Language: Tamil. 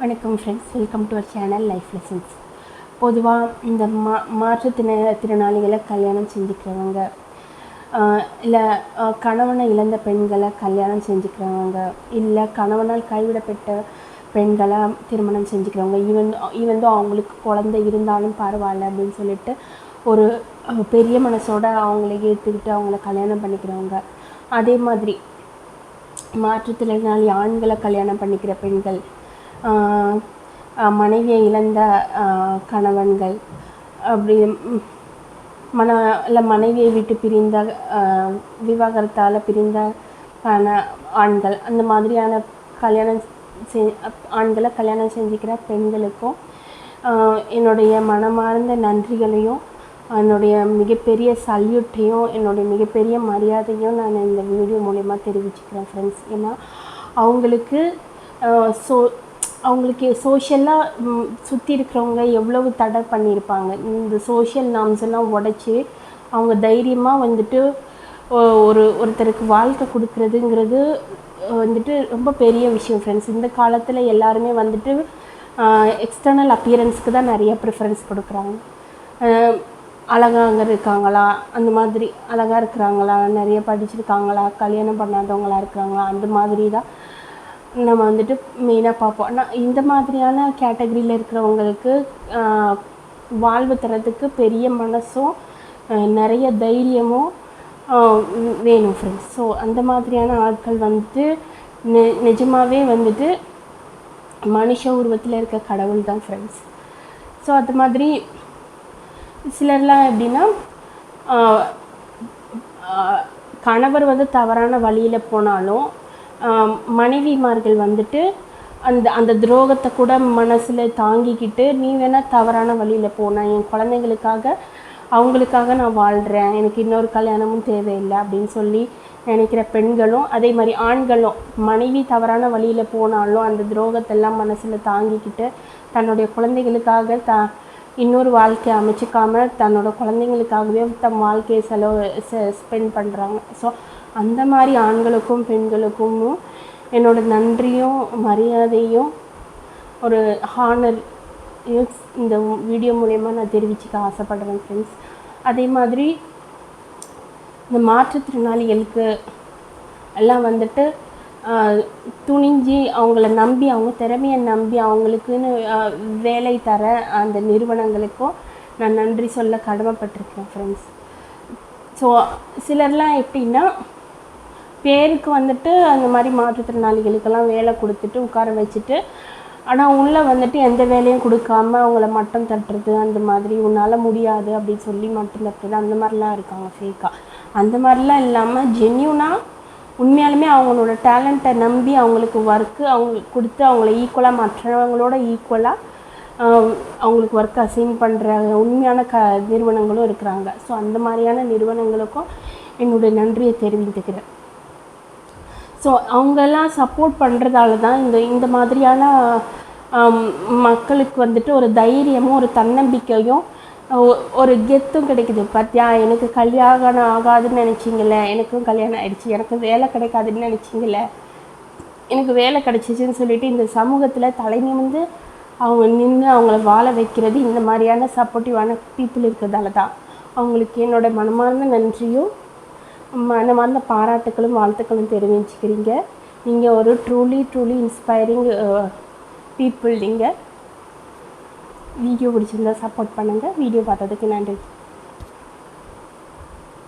வணக்கம் friends welcome to our channel life lessons பொதுவாக இந்த மா மாற்றுத்திற திறனாளிகளை கல்யாணம் செஞ்சுக்கிறவங்க இல்லை கணவனை இழந்த பெண்களை கல்யாணம் செஞ்சுக்கிறவங்க இல்லை கணவனால் கைவிடப்பட்ட பெண்களை திருமணம் செஞ்சுக்கிறவங்க ஈவன் ஈவன் அவங்களுக்கு குழந்தை இருந்தாலும் பரவாயில்ல அப்படின்னு சொல்லிட்டு ஒரு பெரிய மனசோட அவங்கள ஏற்றுக்கிட்டு அவங்கள கல்யாணம் பண்ணிக்கிறவங்க. அதே மாதிரி மாற்றுத்திறனாளி ஆண்களை கல்யாணம் பண்ணிக்கிற பெண்கள் மனைவியை இழந்த கணவன்கள். அப்படி மன இல்லை மனைவியை விட்டு பிரிந்த விவாகரத்தால் பிரிந்த கண ஆண்கள். அந்த மாதிரியான கல்யாணம் செ ஆண்களை கல்யாணம் செஞ்சுக்கிற பெண்களுக்கும் என்னுடைய மனமார்ந்த நன்றிகளையும் என்னுடைய மிகப்பெரிய சல்யூட்டையும் என்னுடைய மிகப்பெரிய மரியாதையும் நான் இந்த வீடியோ மூலயமா தெரிவிச்சுக்கிறேன் ஃப்ரெண்ட்ஸ் ஏன்னா அவங்களுக்கு ஸோ அவங்களுக்கு சோஷியலாக சுற்றி இருக்கிறவங்க எவ்வளவு தடை பண்ணியிருப்பாங்க. இந்த சோஷியல் நாம்ஸ் எல்லாம் உடச்சி அவங்க தைரியமாக வந்துட்டு ஒரு ஒருத்தருக்கு வாழ்க்கை கொடுக்குறதுங்கிறது வந்துட்டு ரொம்ப பெரிய விஷயம் ஃப்ரெண்ட்ஸ் இந்த காலத்தில் எல்லாருமே வந்துட்டு எக்ஸ்டர்னல் அப்பியரன்ஸ்க்கு தான் நிறைய ப்ரிஃபரன்ஸ் கொடுக்குறாங்க. அழகாக இருக்காங்களா? அந்த மாதிரி அழகாக இருக்கிறாங்களா? நிறைய படிச்சிருக்காங்களா? கல்யாணம் பண்ணாதவங்களா இருக்கிறாங்களா? அந்த மாதிரி தான். நம்ம வந்துட்டு மெயினாக பார்ப்போம். ஆனால் இந்த மாதிரியான கேட்டகரியில் இருக்கிறவங்களுக்கு வாழ்வு தரத்துக்கு பெரிய மனசும் நிறைய தைரியமும் வேணும் ஃப்ரெண்ட்ஸ் ஸோ அந்த மாதிரியான ஆட்கள் வந்துட்டு நெ நிஜமாகவே வந்துட்டு மனுஷ உருவத்தில் இருக்க கடவுள் தான் ஃப்ரெண்ட்ஸ் ஸோ அது மாதிரி சிலர்லாம் எப்படின்னா கணவர் வந்து தவறான வழியில் போனாலும் மனைவிமார்கள் வந்துட்டு அந்த அந்த துரோகத்தை கூட மனசில் தாங்கிக்கிட்டு நீ வேணால் தவறான வழியில் போனேன் என் குழந்தைங்களுக்காக அவங்களுக்காக நான் வாழ்கிறேன் எனக்கு இன்னொரு கல்யாணமும் தேவையில்லை. அப்படின்னு சொல்லி நினைக்கிற பெண்களும் அதே மாதிரி ஆண்களும் மனைவி தவறான வழியில் போனாலும் அந்த துரோகத்தெல்லாம் மனசில் தாங்கிக்கிட்டு தன்னுடைய குழந்தைகளுக்காக த இன்னொரு வாழ்க்கையை அமைச்சிக்காமல் தன்னோட குழந்தைங்களுக்காகவே தம் வாழ்க்கையை செலவு ஸ்பெண்ட் பண்ணுறாங்க ஸோ அந்த மாதிரி ஆண்களுக்கும் பெண்களுக்கும் என்னோட நன்றியும் மரியாதையும் ஒரு ஹானர் இந்த வீடியோ மூலயமா நான் தெரிவிச்சுக்க ஆசைப்படுறேன் ஃப்ரெண்ட்ஸ் அதே மாதிரி இந்த மாற்றுத்திறனாளிகளுக்கு எல்லாம் வந்துட்டு துணிஞ்சு அவங்கள நம்பி அவங்க திறமையை நம்பி அவங்களுக்குன்னு வேலை தர அந்த நிறுவனங்களுக்கும் நான் நன்றி சொல்ல கடமைப்பட்டிருக்கேன் ஃப்ரெண்ட்ஸ் ஸோ சிலர்லாம் எப்படின்னா பேருக்கு வந்துட்டு அந்த மாதிரி மாற்றுத்திறனாளிகளுக்கெல்லாம் வேலை கொடுத்துட்டு உட்கார வச்சுட்டு ஆனால் உள்ளே வந்துட்டு எந்த வேலையும் கொடுக்காம அவங்கள மட்டம் தட்டுறது அந்த மாதிரி உன்னால் முடியாது அப்படின்னு சொல்லி மட்டம் தட்டுறது அந்த மாதிரிலாம் இருக்காங்க ஃபேக்காக அந்த மாதிரிலாம் இல்லாமல் ஜென்யூனாக உண்மையாலுமே அவங்களோட டேலண்ட்டை நம்பி அவங்களுக்கு ஒர்க்கு அவங்களுக்கு கொடுத்து அவங்கள ஈக்குவலாக மற்றவங்களோட ஈக்குவலாக அவங்களுக்கு ஒர்க் அசைன் பண்ணுற உண்மையான க நிறுவனங்களும் இருக்கிறாங்க. ஸோ அந்த மாதிரியான நிறுவனங்களுக்கும் என்னுடைய நன்றியை தெரிவித்துக்கிறேன். ஸோ அவங்கெல்லாம் சப்போர்ட் பண்ணுறதால தான் இந்த இந்த மாதிரியான மக்களுக்கு வந்துட்டு ஒரு தைரியமும் ஒரு தன்னம்பிக்கையும் ஒ- ஒரு கெத்தும் கிடைக்குது. பார்த்தியா எனக்கு கல்யாணம் ஆகாதுன்னு நினச்சிங்கள எனக்கும் கல்யாணம் ஆகிடுச்சு எனக்கு வேலை கிடைக்காதுன்னு நினச்சிங்கள எனக்கு வேலை கிடைச்சிச்சின்னு சொல்லிட்டு இந்த சமூகத்தில் தலைநிமிந்து அவங்க நின்று அவங்கள வாழ வைக்கிறது இந்த மாதிரியான சப்போர்ட்டிவான பீப்புள் இருக்கிறதால தான் அவங்களுக்கு என்னோட மனமார்ந்த நன்றியும் மனமார்ந்த பாராட்டுகளும் வாழ்த்துக்களும் தெரிவிச்சுக்கிறீங்க. நீங்கள் ஒரு ட்ரூலி ட்ரூலி இன்ஸ்பைரிங் பீப்புள் நீங்கள் வீடியோ பிடிச்சிருந்தா சப்போர்ட் பண்ணுங்கள் வீடியோ பார்த்ததுக்கு நன்றி.